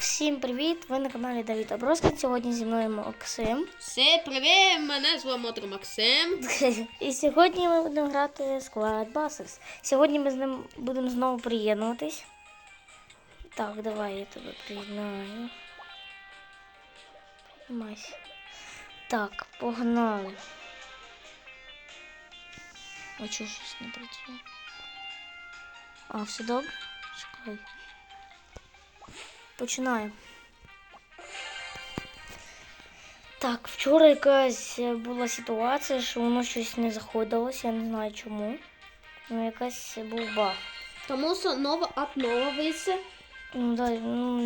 Всім привіт! Ви на каналі Давід Аброскін. Сьогодні зі мною Максим. Все, привіт! Мене звати Мотор Максим. І сьогодні ми будемо грати Squad Busters. Сьогодні ми з ним будемо знову приєднуватись. Так, давай я тебе приєднаю. Піднімайся. Так, погнали. А чого щось не працює? А, все добре? Чекай. Починаємо. Так, вчора якась е, була ситуація, що воно щось не заходилось, я не знаю чому. Ну, якась був баг. Тому що нова обнова. Ну, да, ну,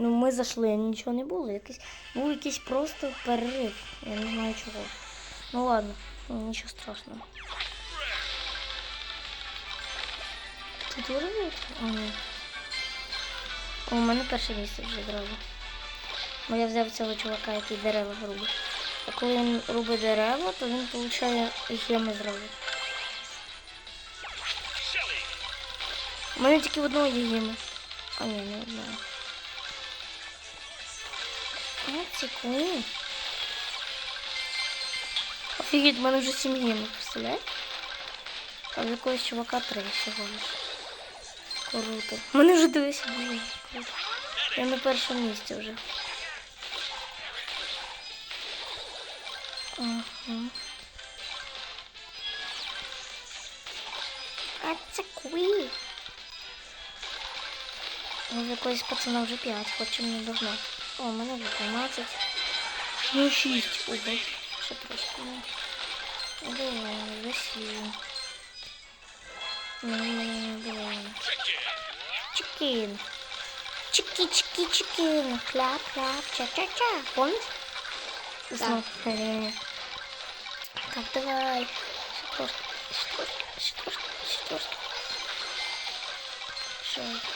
ну, ми зайшли, нічого не було. Якийсь, був якийсь просто перерив. Я не знаю чого. Ну ладно, нічого страшного. Ти дуже? А, ні. У мене перше місце вже зразу. Бо я взяв цього чувака, який дерева рубить. А коли він рубить дерева, то він получає геми зразу. У мене тільки в одного є геми. А ні, не одного. Цікаво. Офігеть, в мене вже сім гемів, представляєш? А в якогось чувака три всього лиш. Круто. Мене вже дивися, дуже круто. Я на першому місці вже. Ага. А це кві. Ну, в пацана вже 5, хоча мені давно. О, у мене вже 12. Ну, 6. Ой, ще трошки. Ну. Давай, 8. Чикин. Чики-чики-чикин. Кляп-кляп. Ча-ча-ча. Помнишь? Да. Смотри. Так, давай. Четвертый, четвертый, четвертый, четвертый. Шесть.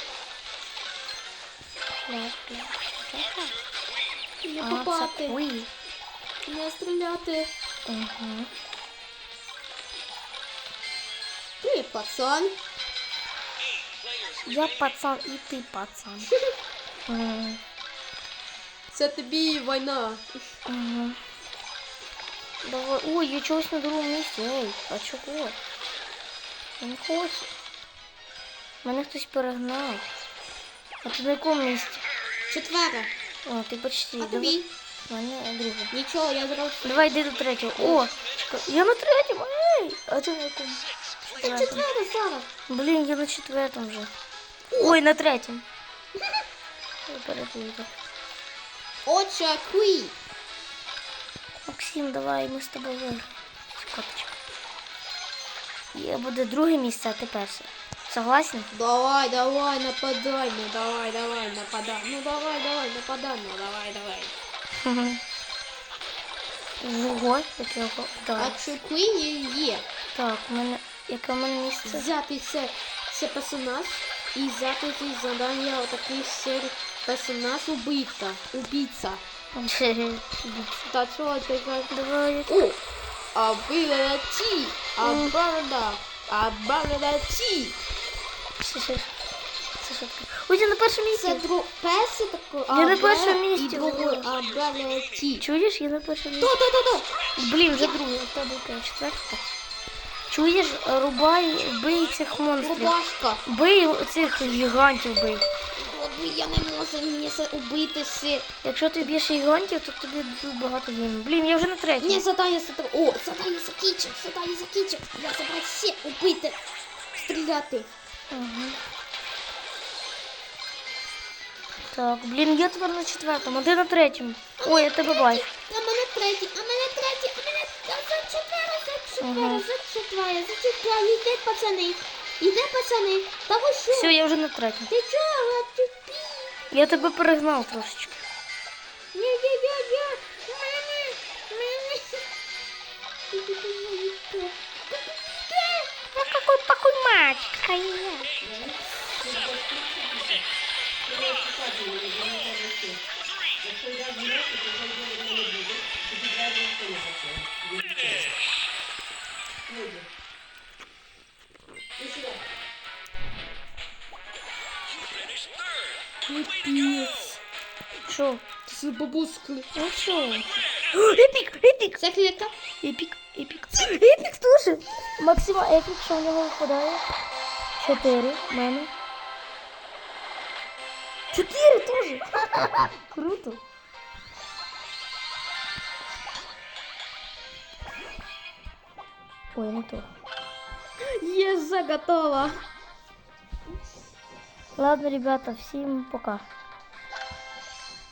Кляп, кляп, ча-ча-ча. Не попати. Не стріляти. Угу. Пацан. Я пацан, і ти пацан. Це тобі війна. Угу. Давай. Ой, я чогось на другому місці. Ей, а чого? Я не хочу. Мене хтось перегнав. А ти на якому місці? Четверо. О, ти почти. А тобі? Мене друге. Нічого, я зразу. Давай йди до третього. О, чекай. Я на третьому. Ей! А ти на якому? Ти Четвертому. четверо зараз. Блін, я на четвертому вже. Ой, на третьому. Я переплутав. Отча куї. Максим, давай, ми з тобою виграємо. Коточка. Я буде друге місце, а ти перше. Согласен? Давай, давай, нападай, ну давай, давай, нападай. Ну давай, давай, нападай, ну давай, давай. Ого, яке ого. А Так, що куї є? так, у мене. Яке у мене місце? взяти це, це персонаж і взяти ці завдання отакий сер персонаж убийця. Убийця. Та що ти кажеш? О! А ті! А барда! А барда ті! Це? Це таке? Ой, я на першому Це друг перший такий, Я на першому місці І другий, була. а барда ті. Чуєш, я на першому місці. То, то, то, то! Блін, вже друге, в тебе яке, четверте. Чуєш, рубай, бий цих монстрів. Рубашка! Бий цих гігантів бий. Я не можу мені це убити си. Якщо ти б'єш гігантів, то тобі дуже багато гімн. Блін, я вже на третій. Ні, задання за О, задання закінчив, задання закінчив. Я забрав всі убити. Стріляти. Ага. Так, блін, я тепер на четвертому, а ти на третьому. Ой, я тебе бачу. А мене третій, а мене Ага. за четверо, за четверо. Іде, пацани. Іде, пацани. Та ви що? Все, я вже на третьому. Ти чого, тупі? Я тебе перегнав трошечки. Ні, ні, ні, ні. Мене, мене. Іди, давай, іди. Ну какой пакуй мальчик, а я. Капець. Що? З бабускою. Ну що? Епік, епік, Це клітка? епік, епік. Епік дуже. Максима епік, що в нього випадає? Чотири в мене. Чотири теж. Круто. Ой, не то. Є, заготова. Ладно, ребята, всім пока.